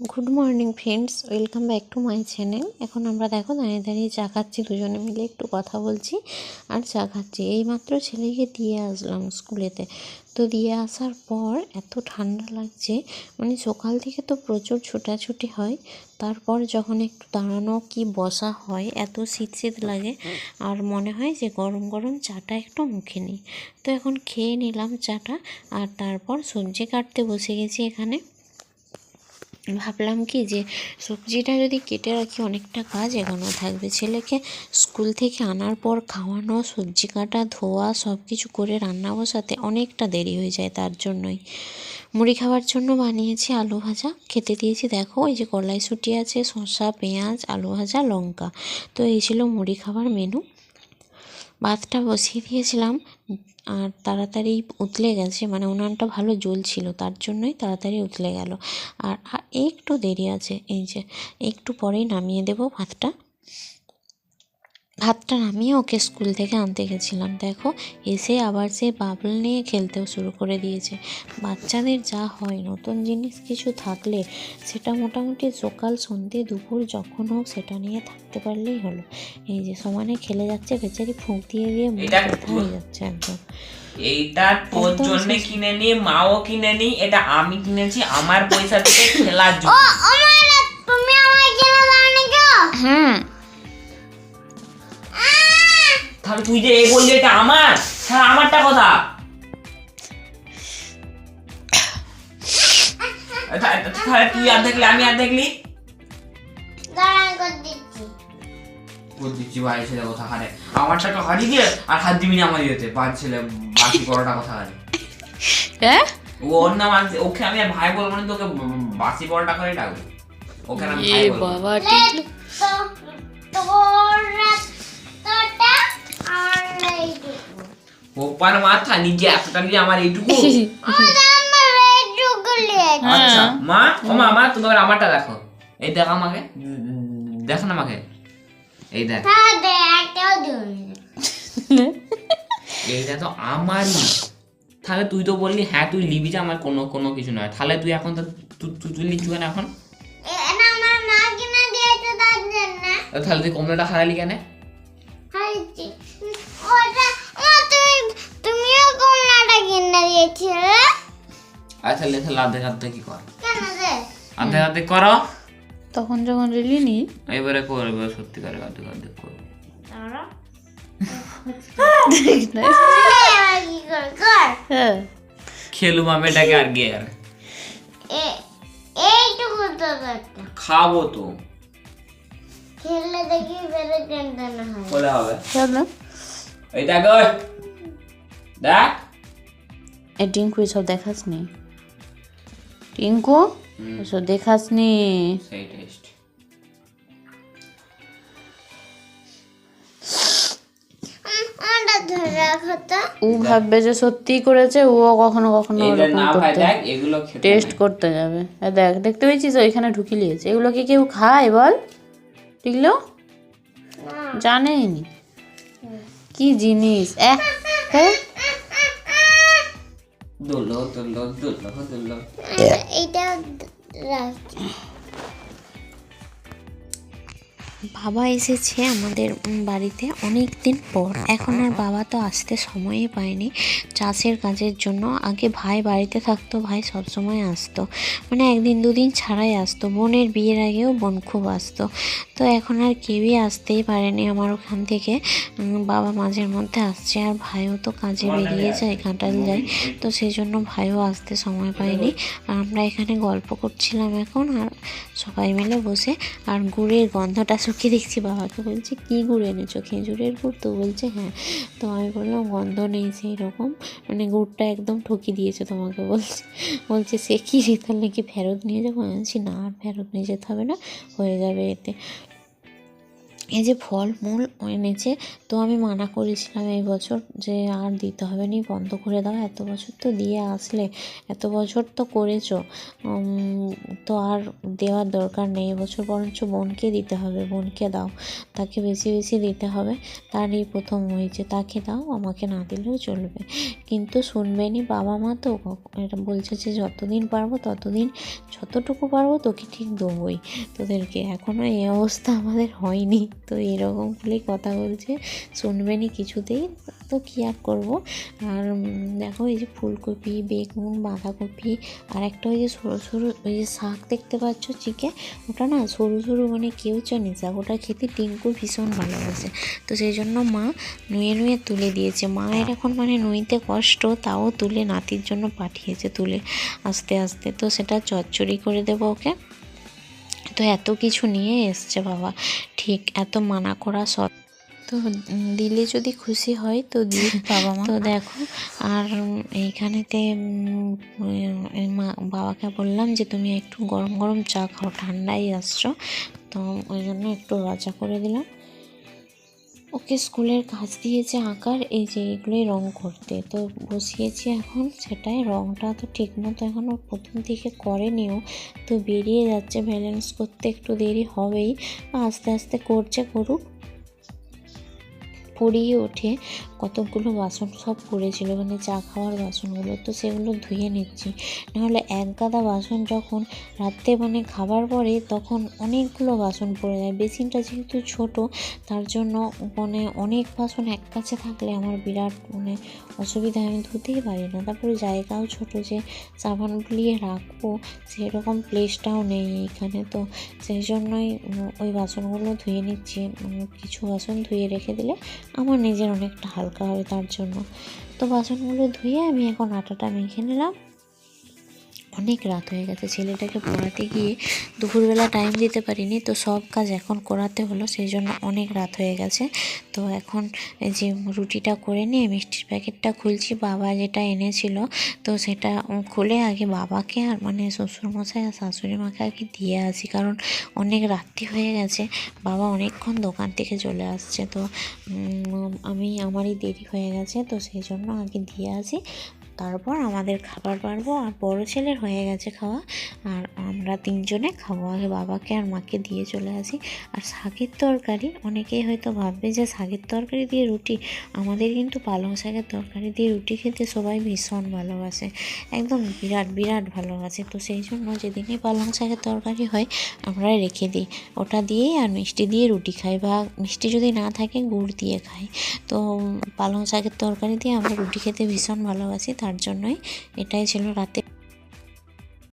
Good morning friends welcome back to my channel এখন আমরা দেখো দাঁড়িয়ে দাঁড়িয়ে চা খাচ্ছি, দুজনে মিলে একটু কথা বলছি আর চা খাচ্ছি। এইমাত্র ছেলেকে দিয়ে আসলাম স্কুলেতে। তো দিয়ে আসার পর এত ঠান্ডা লাগছে মানে সকাল থেকে তো প্রচুর ছোটাছুটি হয়। তারপর যখন একটু দাঁড়ানো কি বসা হয়, এত শীত শীত লাগে আর মনে হয় যে গরম গরম চাটা একটু মুখে নিই। তো এখন খেয়ে নিলাম চাটা আর তারপর সবজি কাটতে বসে গেছি এখানে। ভাবলাম কি যে সবজিটা যদি কেটে রাখি, অনেকটা কাজ এগোনো থাকবে। ছেলেকে স্কুল থেকে আনার পর খাওয়ানো, সবজি কাটা, ধোয়া সব কিছু করে রান্না বসাতে অনেকটা দেরি হয়ে যায় তার জন্যই। মুড়ি খাওয়ার জন্য বানিয়েছি আলু ভাজা। খেতে দিয়েছি, দেখো এই যে কড়াইশুঁটি আছে, শসা, পেঁয়াজ, আলু ভাজা, লঙ্কা। তো এই ছিল মুড়ি খাবার মেনু ভাতটা বসিয়ে দিয়েছিলাম। আর তাড়াতাড়ি উতলে গেছে মানে উনানটা ভালো জ্বলছিল তার জন্যই তাড়াতাড়ি উতলে গেল। আর আর একটু দেরি আছে এই যে একটু পরেই নামিয়ে দেব ভাতটা ভাতটা নামিয়ে ওকে স্কুল থেকে আনতে গেছিলাম। দেখো এসে আবার সে বাবল নিয়ে খেলতেও শুরু করে দিয়েছে। বাচ্চাদের যা হয় নতুন জিনিস কিছু থাকলে সেটা মোটামুটি সকাল সন্ধে দুপুর যখন হোক সেটা নিয়ে থাকতে পারলেই হলো। এই যে সমানে খেলে যাচ্ছে বেচারি ফুঁক দিয়ে দিয়ে মুখ ব্যথা হয়ে যাচ্ছে একদম। এইটা তোর জন্য কিনে নি মাও কিনে নি এটা আমি কিনেছি আমার পয়সা থেকে খেলার জন্য। হুম। তাহলে তুই যে এই বললি এটা আমার? হ্যাঁ আমারটা কথা? তাহলে তুই আর দেখলি আমি আর দেখলি? দিচ্ছি। ভাই ছেলে কথা হারে। আমার টাকা হারিয়ে দিয়ে আর হাত দিবি না আমার ইয়েতে বাদ ছেলে বাকি বড়টা কথা হারে। হ্যাঁ? ও ওর নাম আনছে ওকে আমি আর ভাই বলব না তোকে বাসি বড়টা করে ডাকবো। ওকে আমি ভাই বলব বাবা তো তোর ওপার মাথা নিজে এতটা নিয়ে আমার এইটুকু। আমার আচ্ছা মা ও মা মা তুমি আমারটা দেখো। এই দেখ আমাকে। দেখো না আমাকে। এই এইটা তো আমারই। তাহলে তুই তো বললি হ্যাঁ তুই লিবি যে আমার কোনো কোনো কিছু নয়। তাহলে তুই এখন তো তুই তুই কেন এখন? আমার তাহলে তুই কমলাটা হারালি কেন? আচ্ছা লেখা আধে আধে কি কর? আধে আধে করো। তখন যখন এবারে কর এবারে সত্যি করে আধে আধে করো। তারা এবার কি কর কর হ্যাঁ। খেলুম আমি এটাকে আর গিয়ে আর। খাব তো। খেললে দেখি বেড়ে টেনটা না হয়। বলে হবে। চলো এই দেখ ওই। দেখ। এ টিঙ্কু এসব দেখাস নি? টিঙ্কু। এসব দেখাস নি সেই টেস্ট ও ভাববে যে সত্যি করেছে ও কখনো কখনো ভাই করতে টেস্ট করতে যাবে। দেখ দেখতে পেয়েছিস? ওইখানে ঢুকি লিয়েছে এগুলো কি কেউ খায় বল? ঠিকলো জানেই নি কি জিনিস? এহ, হ্যাঁ? দুলো দুলো দুলো দুলো। এটা রাখছি বাবা এসেছে আমাদের বাড়িতে অনেক দিন পর। এখন আর বাবা তো আসতে সময়ই পায়নি চাষের কাজের জন্য। আগে ভাই বাড়িতে থাকতো, ভাই সব সময় আসতো। মানে একদিন দুদিন ছাড়াই আসতো। বোনের বিয়ের আগেও বোন খুব আসতো। তো এখন আর কেউই আসতেই পারেনি আমার ওখান থেকে। বাবা মাঝের মধ্যে আসছে আর ভাইও তো কাজে বেরিয়ে যায় কাঁটাল যায়। তো সেই জন্য ভাইও আসতে সময় পায়নি। আর আমরা এখানে গল্প করছিলাম এখন আর সবাই মিলে বসে। আর গুড়ের গন্ধটা শুকিয়ে দেখছি, বাবাকে বলছে, কী গুড় এনেছো? খেজুরের গুড়? তো বলছে হ্যাঁ। তো আমি বললাম, গন্ধ নেই সেই রকম মানে গুড়টা একদম ঠকি দিয়েছে তোমাকে বলছে। বলছে, সে কি রে তাহলে কি ফেরত নিয়ে যাব? আমি বলছি, না, আর ফেরত নিয়ে যেতে হবে না, হয়ে যাবে এতে। এই যে ফল মূল এনেছে, তো আমি মানা করেছিলাম এই বছর যে আর দিতে হবে নি, বন্ধ করে দাও, এত বছর তো দিয়ে আসলে, এত বছর তো করেছ। তো আর দেওয়ার দরকার নেই এবছর বরঞ্চ বোনকে দিতে হবে, বোনকে দাও, তাকে বেশি বেশি দিতে হবে, তার এই প্রথম হয়েছে, তাকে দাও, আমাকে না দিলেও চলবে। কিন্তু শুনবেনি বাবা মা তো, এটা বলছে যে যতদিন পারব ততদিন, যতটুকু পারব তোকে ঠিক দেবোই, তোদেরকে। এখনও এই অবস্থা আমাদের হয়নি। তো এরকম বলেই কথা বলছে। শুনবেনি কিছুতেই। তো কী আর করব? আর দেখো এই যে ফুলকপি, বেগুন, বাঁধাকপি, আর একটা ওই যে সরু সরু, ওই যে শাক দেখতে পাচ্ছ চিকে? ওটা না সরু সরু মানে কেউ চানি শাক ওটা খেতে টিঙ্কু ভীষণ ভালোবাসে। তো সেই জন্য মা নুয়ে নুয়ে তুলে দিয়েছে। মায়ের এখন মানে নুইতে কষ্ট, তাও তুলে নাতির জন্য পাঠিয়েছে তুলে। আস্তে আস্তে তো সেটা চচ্চড়ি করে দেবো ওকে। তো এত কিছু নিয়ে এসছে বাবা। ঠিক এত মানা করা সব তো দিলে যদি খুশি হয় তো দিই বাবা মা। তো দেখো আর এইখানেতে মা বাবাকে বললাম যে তুমি একটু গরম গরম চা খাও ঠান্ডাই আসছো। তো ওই জন্য একটু রাজা করে দিলাম। ওকে স্কুলের কাজ দিয়েছে আঁকার, এই যে এগুলোই রঙ করতে। তো বসিয়েছি এখন, সেটাই রঙটা তো ঠিক মতো এখন এখনও প্রথম থেকে করেনিও। তো বেরিয়ে যাচ্ছে ব্যালেন্স করতে, একটু দেরি হবেই। আস্তে আস্তে করছে করুক। পড়িয়ে ওঠে কতগুলো বাসন সব পড়েছিল মানে চা খাওয়ার বাসনগুলো, তো সেগুলো ধুয়ে নিচ্ছি। নাহলে এক গাদা বাসন যখন রাত্রে মানে খাবার পরে, তখন অনেকগুলো বাসন পড়ে যায়। বেসিনটা যেহেতু ছোট, তার জন্য মানে অনেক বাসন এক কাছে থাকলে আমার বিরাট মানে অসুবিধা, আমি ধুতেই পারি না। তারপরে জায়গাও ছোট যে সাবান বুলিয়ে রাখব, সেরকম প্লেসটাও নেই এখানে। তো সেই জন্যই ওই বাসনগুলো ধুয়ে নিচ্ছি। কিছু বাসন ধুয়ে রেখে দিলে আমার নিজের অনেকটা হালকা হবে তার জন্য। তো বাসনগুলো ধুয়ে আমি এখন আটাটা মেখে নিলাম। অনেক রাত হয়ে গেছে। ছেলেটাকে পড়াতে গিয়ে দুপুরবেলা টাইম দিতে পারিনি, তো সব কাজ এখন করাতে হলো, সেই জন্য অনেক রাত হয়ে গেছে। তো এখন যে রুটিটা করে নিয়ে মিষ্টির প্যাকেটটা খুলছি, বাবা যেটা এনেছিল, তো সেটা খুলে আগে বাবাকে আর মানে শ্বশুরমশাই আর শাশুড়ি মাকে আগে দিয়ে আসি, কারণ অনেক রাত্রি হয়ে গেছে, বাবা অনেকক্ষণ দোকান থেকে চলে আসছে। তো আমি, আমারই দেরি হয়ে গেছে, তো সেই জন্য আগে দিয়ে আসি। তারপর আমাদের খাবার পারব আর বড় ছেলের হয়ে গেছে খাওয়া। আর আমরা তিনজনে খাব। আগে বাবাকে আর মাকে দিয়ে চলে আসি। আর শাকের তরকারি, অনেকেই হয়তো ভাববে যে শাকের তরকারি দিয়ে রুটি, আমাদের কিন্তু পালং শাকের তরকারি দিয়ে রুটি খেতে সবাই ভীষণ ভালোবাসে। একদম বিরাট বিরাট ভালোবাসে। তো সেই জন্য যেদিনই পালং শাকের তরকারি হয় আমরা রেখে দিই। ওটা দিয়েই আর মিষ্টি দিয়ে রুটি খাই বা মিষ্টি যদি না থাকে, গুড় দিয়ে খাই। তো পালং শাকের তরকারি দিয়ে আমরা রুটি খেতে ভীষণ ভালোবাসি। তার জন্যই এটাই ছিল রাতে